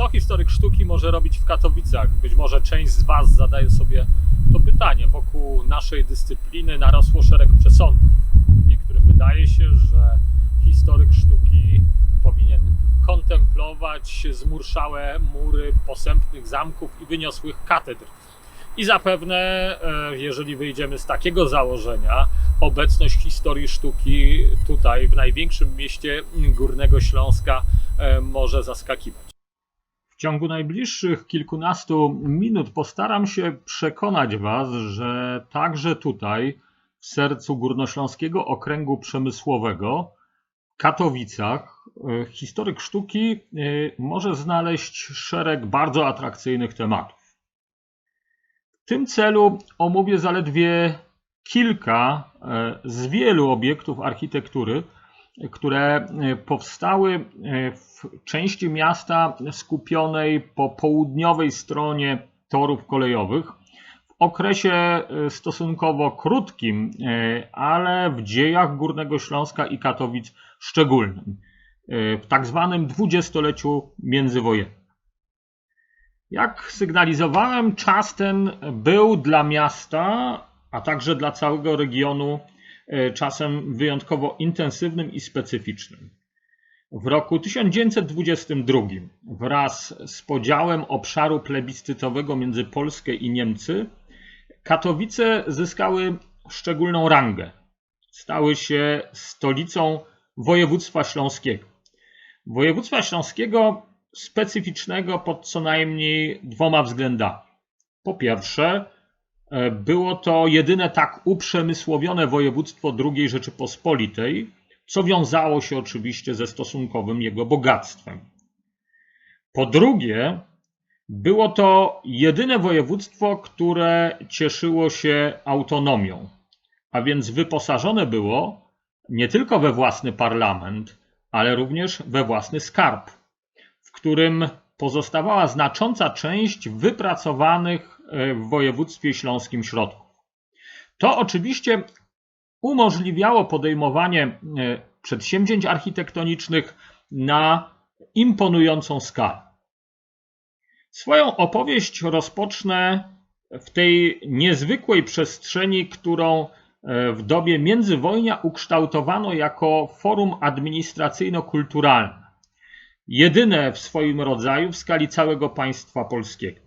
Co historyk sztuki może robić w Katowicach? Być może część z Was zadaje sobie to pytanie. Wokół naszej dyscypliny narosło szereg przesądów. Niektórym wydaje się, że historyk sztuki powinien kontemplować zmurszałe mury posępnych zamków i wyniosłych katedr. I zapewne, e, jeżeli wyjdziemy z takiego założenia, obecność historii sztuki tutaj, w największym mieście Górnego Śląska, e, może zaskakiwać. W ciągu najbliższych kilkunastu minut postaram się przekonać Was, że także tutaj, w sercu Górnośląskiego Okręgu Przemysłowego, w Katowicach, e, historyk sztuki e, może znaleźć szereg bardzo atrakcyjnych tematów. W tym celu omówię zaledwie kilka e, z wielu obiektów architektury, które e, powstały e, w części miasta skupionej po południowej stronie torów kolejowych w okresie e, stosunkowo krótkim, ale w dziejach Górnego Śląska i Katowic szczególnym, w tak zwanym dwudziestoleciu międzywojennym. Jak sygnalizowałem, czas ten był dla miasta, a także dla całego regionu czasem wyjątkowo intensywnym i specyficznym. W roku 1922 wraz z podziałem obszaru plebiscytowego między Polskę i Niemcy Katowice zyskały szczególną rangę. Stały się stolicą województwa śląskiego. Województwa śląskiego specyficznego pod co najmniej dwoma względami. Po pierwsze, e, było to jedyne tak uprzemysłowione województwo II Rzeczypospolitej, co wiązało się oczywiście ze stosunkowym jego bogactwem. Po drugie, było to jedyne województwo, które cieszyło się autonomią, a więc wyposażone było nie tylko we własny parlament, ale również we własny skarb, w którym pozostawała znacząca część wypracowanych e, w województwie śląskim środków. To oczywiście umożliwiało podejmowanie e, przedsięwzięć architektonicznych na imponującą skalę. Swoją opowieść rozpocznę w tej niezwykłej przestrzeni, którą e, w dobie międzywojnia ukształtowano jako forum administracyjno-kulturalne, jedyne w swoim rodzaju w skali całego państwa polskiego.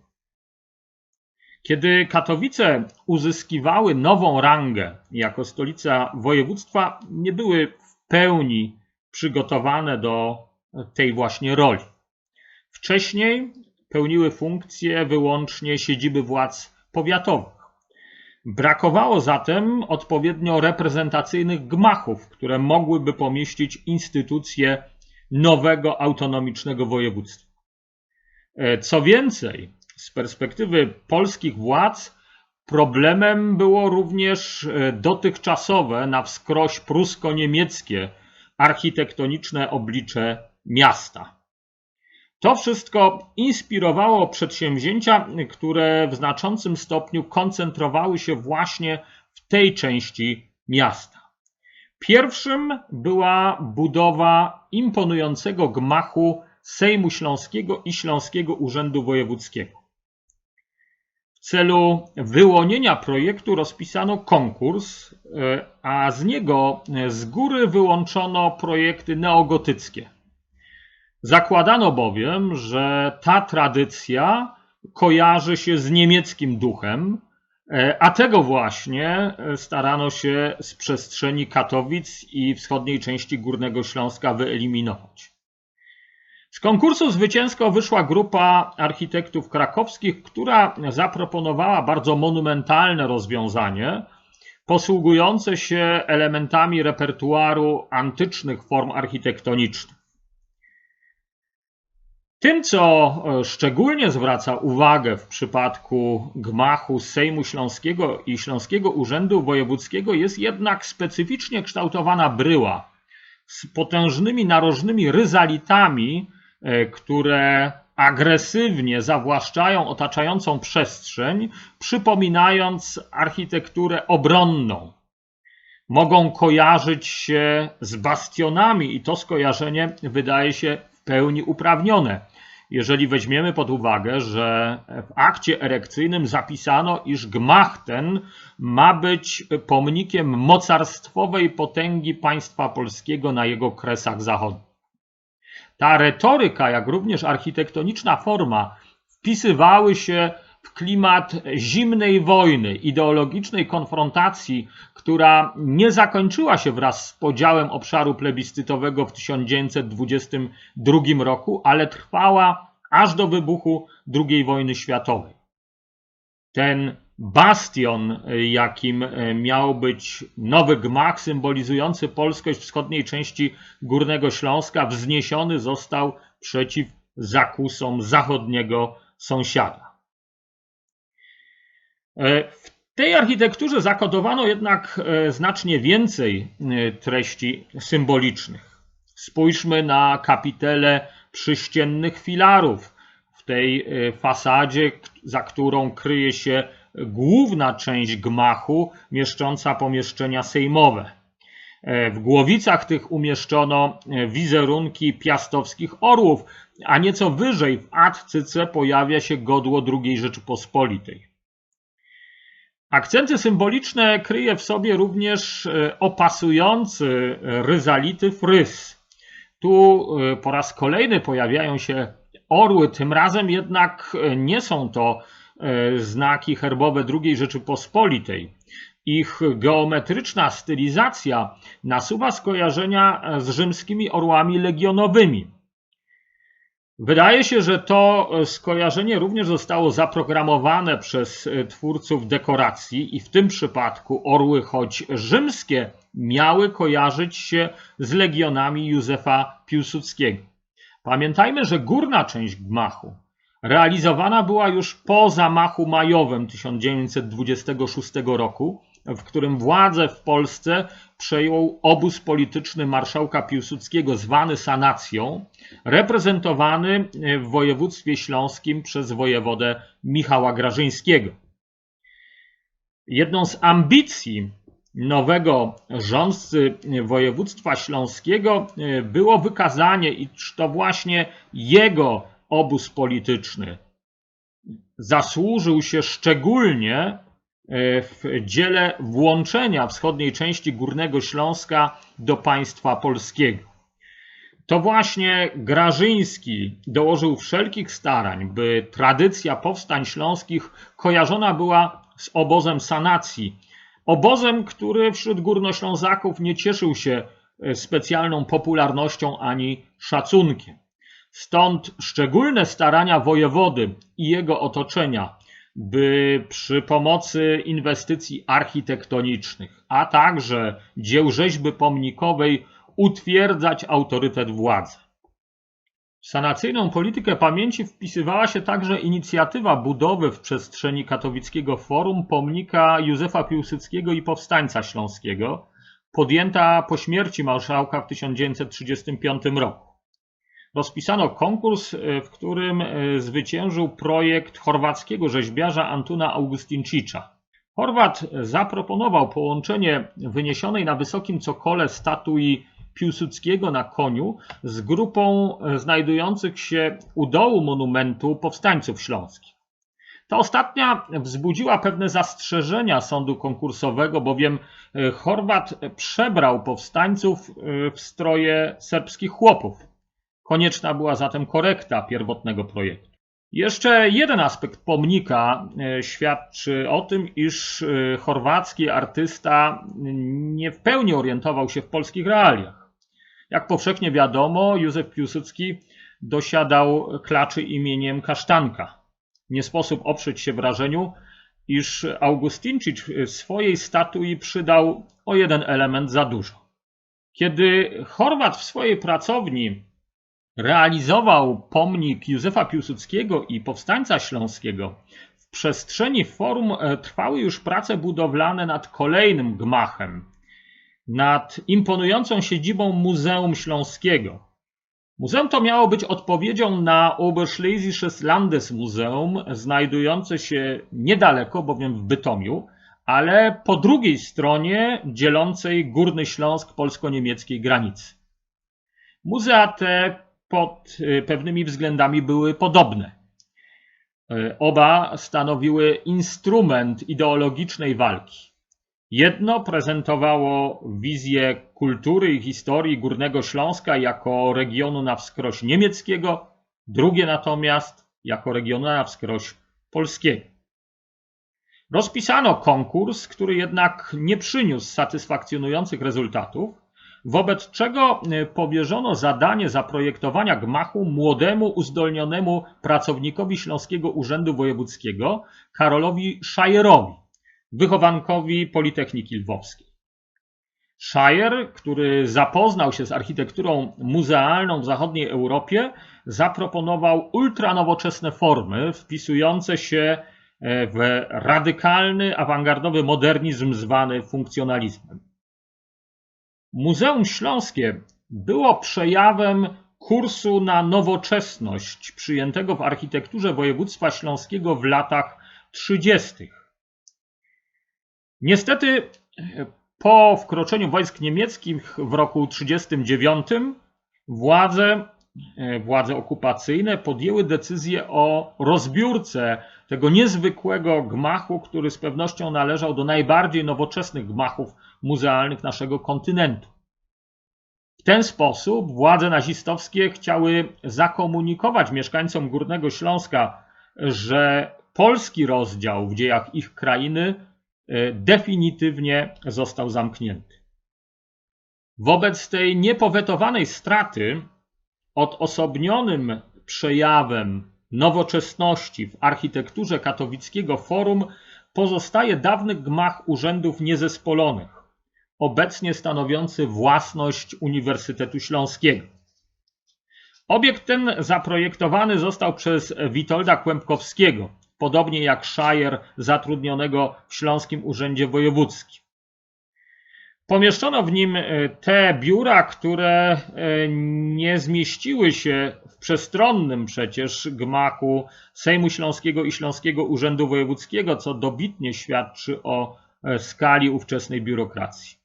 Kiedy Katowice uzyskiwały nową rangę jako stolica województwa, nie były w pełni przygotowane do tej właśnie roli. Wcześniej pełniły funkcję wyłącznie siedziby władz powiatowych. Brakowało zatem odpowiednio reprezentacyjnych gmachów, które mogłyby pomieścić instytucje nowego autonomicznego województwa. E, Co więcej, z perspektywy polskich władz problemem było również e, dotychczasowe na wskroś prusko-niemieckie architektoniczne oblicze miasta. To wszystko inspirowało przedsięwzięcia, które w znaczącym stopniu koncentrowały się właśnie w tej części miasta. Pierwszym była budowa imponującego gmachu Sejmu Śląskiego i Śląskiego Urzędu Wojewódzkiego. W celu wyłonienia projektu rozpisano konkurs, e, a z niego z góry wyłączono projekty neogotyckie. Zakładano bowiem, że ta tradycja kojarzy się z niemieckim duchem, e, a tego właśnie starano się z przestrzeni Katowic i wschodniej części Górnego Śląska wyeliminować. Z konkursu zwycięsko wyszła grupa architektów krakowskich, która zaproponowała bardzo monumentalne rozwiązanie, posługujące się elementami repertuaru antycznych form architektonicznych. Tym, co e, szczególnie zwraca uwagę w przypadku gmachu Sejmu Śląskiego i Śląskiego Urzędu Wojewódzkiego, jest jednak specyficznie kształtowana bryła z potężnymi narożnymi ryzalitami, e, które agresywnie zawłaszczają otaczającą przestrzeń, przypominając architekturę obronną. Mogą kojarzyć się z bastionami, i to skojarzenie wydaje się w pełni uprawnione jeżeli weźmiemy pod uwagę, że w akcie erekcyjnym zapisano, iż gmach ten ma być pomnikiem mocarstwowej potęgi państwa polskiego na jego kresach zachodnich. Ta retoryka, jak również architektoniczna forma wpisywały się klimat zimnej wojny, ideologicznej konfrontacji, która nie zakończyła się wraz z podziałem obszaru plebiscytowego w 1922 roku, ale trwała aż do wybuchu II wojny światowej. Ten bastion, jakim miał być nowy gmach symbolizujący polskość wschodniej części Górnego Śląska, wzniesiony został przeciw zakusom zachodniego sąsiada. E, w tej architekturze zakodowano jednak e, znacznie więcej e, treści symbolicznych. Spójrzmy na kapitele przyściennych filarów w tej fasadzie, za którą kryje się główna część gmachu mieszcząca pomieszczenia sejmowe. W głowicach tych umieszczono wizerunki piastowskich orłów, a nieco wyżej w Attyce pojawia się godło II Rzeczypospolitej. Akcenty symboliczne kryje w sobie również e, opasujący ryzality fryz. Tu e, po raz kolejny pojawiają się orły, tym razem jednak e, nie są to znaki herbowe II Rzeczypospolitej. Ich geometryczna stylizacja nasuwa skojarzenia z rzymskimi orłami legionowymi. Wydaje się, że to e, skojarzenie również zostało zaprogramowane przez e, twórców dekoracji i w tym przypadku orły, choć rzymskie, miały kojarzyć się z legionami Józefa Piłsudskiego. Pamiętajmy, że górna część gmachu realizowana była już po zamachu majowym 1926 roku, w którym władzę w Polsce przejął obóz polityczny marszałka Piłsudskiego zwany sanacją, reprezentowany w województwie śląskim przez wojewodę Michała Grażyńskiego. Jedną z ambicji nowego rządcy województwa śląskiego było wykazanie, iż to właśnie jego obóz polityczny zasłużył się szczególnie E, w dziele włączenia wschodniej części Górnego Śląska do państwa polskiego. To właśnie Grażyński dołożył wszelkich starań, by tradycja powstań śląskich kojarzona była z obozem sanacji. Obozem, który wśród górnoślązaków nie cieszył się e, specjalną popularnością ani szacunkiem. Stąd szczególne starania wojewody i jego otoczenia by przy pomocy inwestycji architektonicznych, a także dzieł rzeźby pomnikowej utwierdzać autorytet władzy. W sanacyjną politykę pamięci wpisywała się także inicjatywa budowy w przestrzeni katowickiego forum pomnika Józefa Piłsudskiego i Powstańca Śląskiego, podjęta po śmierci marszałka w 1935 roku rozpisano konkurs, e, w którym e, zwyciężył projekt chorwackiego rzeźbiarza Antuna Augustincicza. Chorwat zaproponował połączenie wyniesionej na wysokim cokole statui Piłsudskiego na koniu z grupą e, znajdujących się u dołu monumentu powstańców śląskich. Ta ostatnia wzbudziła pewne zastrzeżenia sądu konkursowego, bowiem Chorwat przebrał powstańców w stroje serbskich chłopów. Konieczna była zatem korekta pierwotnego projektu. Jeszcze jeden aspekt pomnika e, świadczy o tym, iż e, chorwacki artysta nie w pełni orientował się w polskich realiach. Jak powszechnie wiadomo, Józef Piłsudski dosiadał klaczy imieniem Kasztanka. Nie sposób oprzeć się wrażeniu, iż Augustincicz swojej statui przydał o jeden element za dużo. Kiedy Chorwat w swojej pracowni realizował pomnik Józefa Piłsudskiego i Powstańca Śląskiego, w przestrzeni forum e, trwały już prace budowlane nad kolejnym gmachem, nad imponującą siedzibą Muzeum Śląskiego. Muzeum to miało być odpowiedzią na Oberschlesisches Landesmuseum, znajdujące się niedaleko, bowiem w Bytomiu, ale po drugiej stronie dzielącej Górny Śląsk polsko-niemieckiej granicy. Muzea te pod e, pewnymi względami były podobne. E, Oba stanowiły instrument ideologicznej walki. Jedno prezentowało wizję kultury i historii Górnego Śląska jako regionu na wskroś niemieckiego, drugie natomiast jako regionu na wskroś polskiego. Rozpisano konkurs, który jednak nie przyniósł satysfakcjonujących rezultatów, wobec czego e, powierzono zadanie zaprojektowania gmachu młodemu, uzdolnionemu pracownikowi Śląskiego Urzędu Wojewódzkiego Karolowi Szajerowi, wychowankowi Politechniki Lwowskiej. Szajer, który zapoznał się z architekturą muzealną w zachodniej Europie, zaproponował ultranowoczesne formy wpisujące się e, w radykalny, awangardowy modernizm zwany funkcjonalizmem. Muzeum Śląskie było przejawem kursu na nowoczesność przyjętego w architekturze województwa śląskiego w latach 30. Niestety po wkroczeniu wojsk niemieckich w roku 1939 władze, e, władze okupacyjne podjęły decyzję o rozbiórce tego niezwykłego gmachu, który z pewnością należał do najbardziej nowoczesnych gmachów muzealnych naszego kontynentu. W ten sposób władze nazistowskie chciały zakomunikować mieszkańcom Górnego Śląska, że polski rozdział w dziejach ich krainy e, definitywnie został zamknięty. Wobec tej niepowetowanej straty odosobnionym przejawem nowoczesności w architekturze katowickiego forum pozostaje dawny gmach urzędów niezespolonych, obecnie stanowiący własność Uniwersytetu Śląskiego. Obiekt ten zaprojektowany został przez Witolda Kłębkowskiego, podobnie jak Szajer zatrudnionego w Śląskim Urzędzie Wojewódzkim. Pomieszczono w nim e, te biura, które e, nie zmieściły się w przestronnym przecież gmachu Sejmu Śląskiego i Śląskiego Urzędu Wojewódzkiego, co dobitnie świadczy o e, skali ówczesnej biurokracji.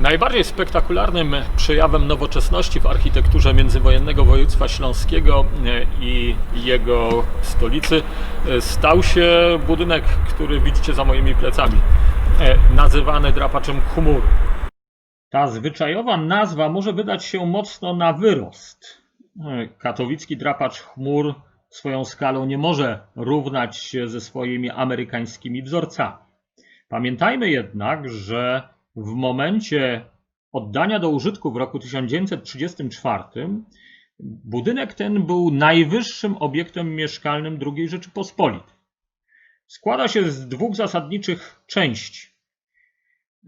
Najbardziej spektakularnym przejawem nowoczesności w architekturze międzywojennego województwa śląskiego e, i jego stolicy e, stał się budynek, który widzicie za moimi plecami, e, nazywany drapaczem chmur. Ta zwyczajowa nazwa może wydać się mocno na wyrost. Katowicki drapacz chmur swoją skalą nie może równać się ze swoimi amerykańskimi wzorcami. Pamiętajmy jednak, że w momencie oddania do użytku w roku 1934 budynek ten był najwyższym obiektem mieszkalnym II Rzeczypospolitej. Składa się z dwóch zasadniczych części.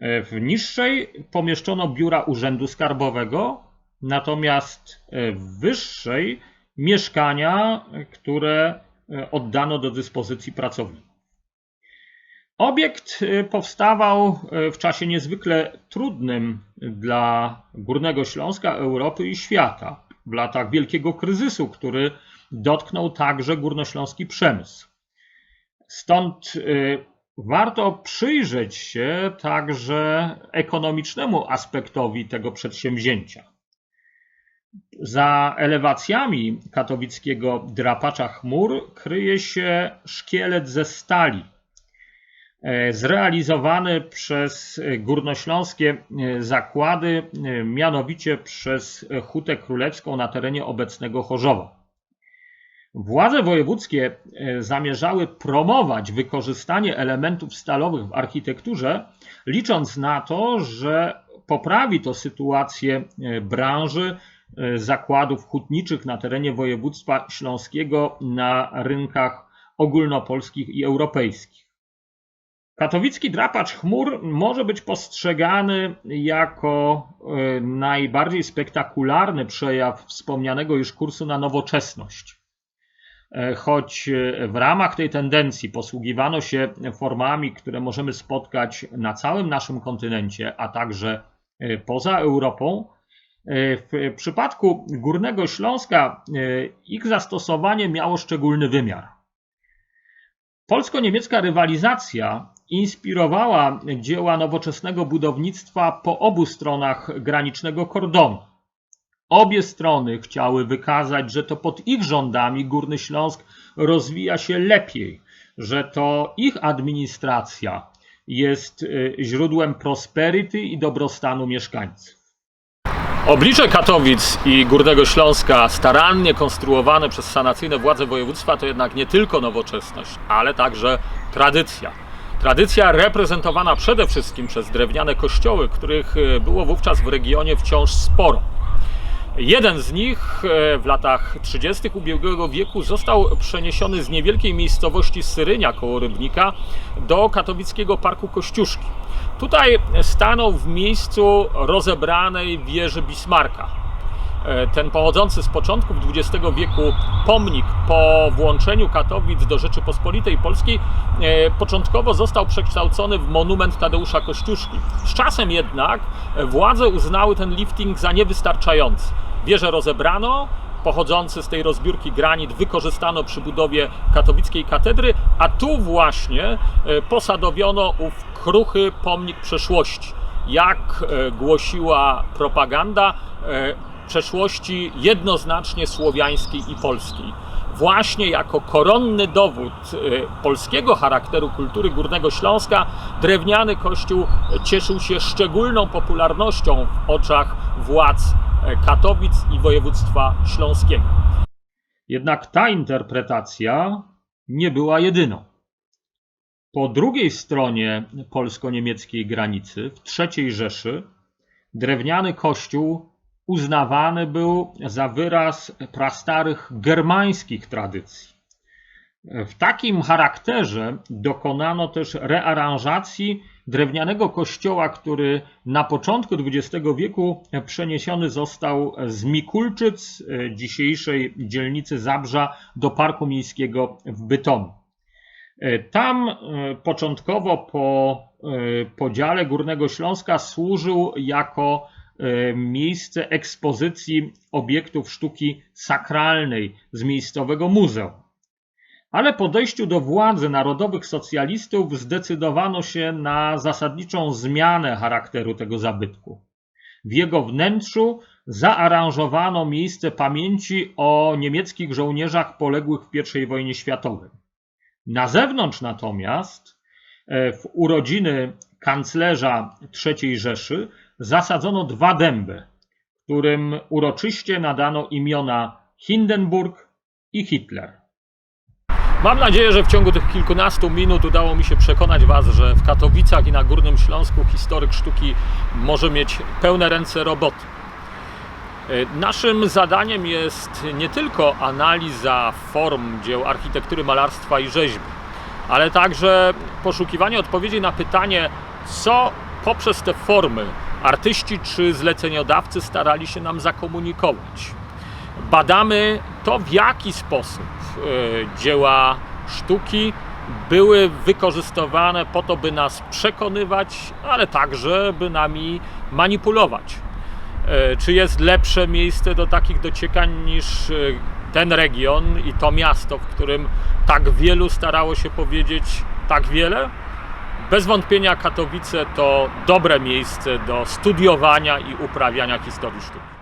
W niższej pomieszczono biura Urzędu Skarbowego, natomiast w wyższej mieszkania, które oddano do dyspozycji pracowników. Obiekt y, powstawał y, w czasie niezwykle trudnym dla Górnego Śląska, Europy i świata, w latach wielkiego kryzysu, który dotknął także górnośląski przemysł. Stąd y, warto przyjrzeć się także ekonomicznemu aspektowi tego przedsięwzięcia. Za elewacjami katowickiego drapacza chmur kryje się szkielet ze stali zrealizowany przez górnośląskie e, zakłady, e, mianowicie przez Hutę Królewską na terenie obecnego Chorzowa. Władze wojewódzkie zamierzały promować wykorzystanie elementów stalowych w architekturze, licząc na to, że poprawi to sytuację branży zakładów hutniczych na terenie województwa śląskiego na rynkach ogólnopolskich i europejskich. Katowicki drapacz chmur może być postrzegany jako e, najbardziej spektakularny przejaw wspomnianego już kursu na nowoczesność. E, choć w ramach tej tendencji posługiwano się formami, które możemy spotkać na całym naszym kontynencie, a także e, poza Europą, w przypadku Górnego Śląska ich zastosowanie miało szczególny wymiar. Polsko-niemiecka rywalizacja inspirowała dzieła nowoczesnego budownictwa po obu stronach granicznego kordonu. Obie strony chciały wykazać, że to pod ich rządami Górny Śląsk rozwija się lepiej, że to ich administracja jest y, źródłem prosperity i dobrostanu mieszkańców. Oblicze Katowic i Górnego Śląska, starannie konstruowane przez sanacyjne władze województwa, to jednak nie tylko nowoczesność, ale także tradycja. Tradycja reprezentowana przede wszystkim przez drewniane kościoły, których e, było wówczas w regionie wciąż sporo. Jeden z nich e, w latach 30. ubiegłego wieku został przeniesiony z niewielkiej miejscowości Syrynia koło Rybnika do katowickiego Parku Kościuszki. Tutaj stanął w miejscu rozebranej wieży Bismarka. E, Ten pochodzący z początków XX wieku pomnik po włączeniu Katowic do Rzeczypospolitej Polskiej e, początkowo został przekształcony w monument Tadeusza Kościuszki. Z czasem jednak e, władze uznały ten lifting za niewystarczający. Wieżę rozebrano, pochodzący z tej rozbiórki granit wykorzystano przy budowie katowickiej katedry, a tu właśnie posadowiono ów kruchy pomnik przeszłości. Jak głosiła propaganda, przeszłości jednoznacznie słowiańskiej i polskiej. Właśnie jako koronny dowód e, polskiego charakteru kultury Górnego Śląska drewniany kościół cieszył się szczególną popularnością w oczach władz e, Katowic i województwa śląskiego. Jednak ta interpretacja nie była jedyną. Po drugiej stronie polsko-niemieckiej granicy, w III Rzeszy, drewniany kościół uznawany był za wyraz prastarych germańskich tradycji. W takim charakterze dokonano też rearanżacji drewnianego kościoła, który na początku XX wieku przeniesiony został z Mikulczyc, e, dzisiejszej dzielnicy Zabrza, do Parku Miejskiego w Bytomiu. E, Tam e, początkowo po podziale Górnego Śląska służył jako miejsce ekspozycji obiektów sztuki sakralnej z miejscowego muzeum. Ale po dojściu do władzy narodowych socjalistów zdecydowano się na zasadniczą zmianę charakteru tego zabytku. W jego wnętrzu zaaranżowano miejsce pamięci o niemieckich żołnierzach poległych w I wojnie światowej. Na zewnątrz natomiast e, w urodziny kanclerza III Rzeszy zasadzono dwa dęby, którym uroczyście nadano imiona Hindenburg i Hitler. Mam nadzieję, że w ciągu tych kilkunastu minut udało mi się przekonać Was, że w Katowicach i na Górnym Śląsku historyk sztuki może mieć pełne ręce roboty. E, Naszym zadaniem jest nie tylko analiza form dzieł architektury, malarstwa i rzeźby, ale także poszukiwanie odpowiedzi na pytanie, co poprzez te formy artyści czy zleceniodawcy starali się nam zakomunikować. Badamy to, w jaki sposób e, dzieła sztuki były wykorzystywane po to, by nas przekonywać, ale także by nami manipulować. E, Czy jest lepsze miejsce do takich dociekań niż e, ten region i to miasto, w którym tak wielu starało się powiedzieć tak wiele? Bez wątpienia Katowice to dobre miejsce do studiowania i uprawiania historii sztuki.